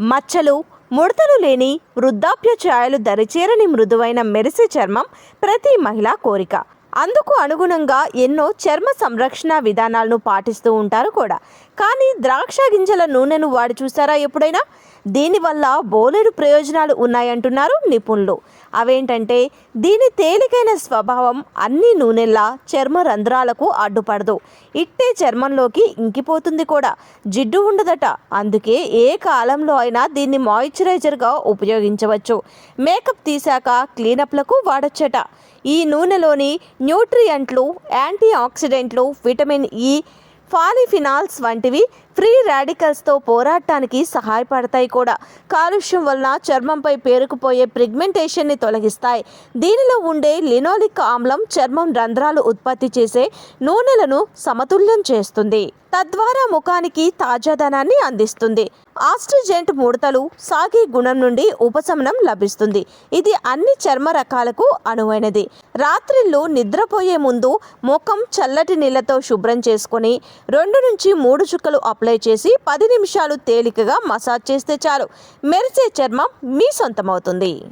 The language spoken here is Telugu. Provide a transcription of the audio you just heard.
మచ్చలు ముడతలు లేని వృద్ధాప్య ఛాయలు దరిచేరని మృదువైన మెరిసే చర్మం ప్రతి మహిళ కోరిక. అందుకు అనుగుణంగా ఎన్నో చర్మ సంరక్షణ విధానాలను పాటిస్తూ ఉంటారు కూడా. కానీ ద్రాక్ష గింజల నూనెను వాడి చూసారా ఎప్పుడైనా? దీనివల్ల బోలెడు ప్రయోజనాలు ఉన్నాయంటున్నారు నిపుణులు. అవేంటంటే దీని తేలికైన స్వభావం అన్ని నూనెల్లా చర్మ రంధ్రాలకు అడ్డుపడదు. ఇట్టే చర్మంలోకి ఇంకిపోతుంది కూడా. జిడ్డు ఉండదట. అందుకే ఏ కాలంలో అయినా దీన్ని మాయిశ్చరైజర్గా ఉపయోగించవచ్చు. మేకప్ తీశాక క్లీనప్లకు వాడొచ్చట. ఈ నూనెలోని న్యూట్రియంట్లు యాంటీ ఆక్సిడెంట్లు విటమిన్ e, ఈ ఫాలిఫినాల్స్ వంటివి ఫ్రీ రాడికల్స్తో పోరాటానికి సహాయపడతాయి కూడా. కాలుష్యం వలన చర్మంపై పేరుకుపోయే ప్రిగ్మెంటేషన్ని తొలగిస్తాయి. దీనిలో ఉండే లినోలిక్ ఆమ్లం చర్మం రంధ్రాలు ఉత్పత్తి చేసే నూనెలను సమతుల్యం చేస్తుంది. తద్వారా ముఖానికి తాజాదనాన్ని అందిస్తుంది. ఆస్ట్రిజెంట్ ముడతలు సాగే గుణం నుండి ఉపశమనం లభిస్తుంది. ఇది అన్ని చర్మ రకాలకు అనువైనది. రాత్రిళ్ళు నిద్రపోయే ముందు ముఖం చల్లటి నీళ్ళతో శుభ్రం చేసుకొని రెండు నుంచి మూడు చుక్కలు అప్లై చేసి పది నిమిషాలు తేలికగా మసాజ్ చేస్తే చాలు. మెరిసే చర్మం మీ సొంతమవుతుంది.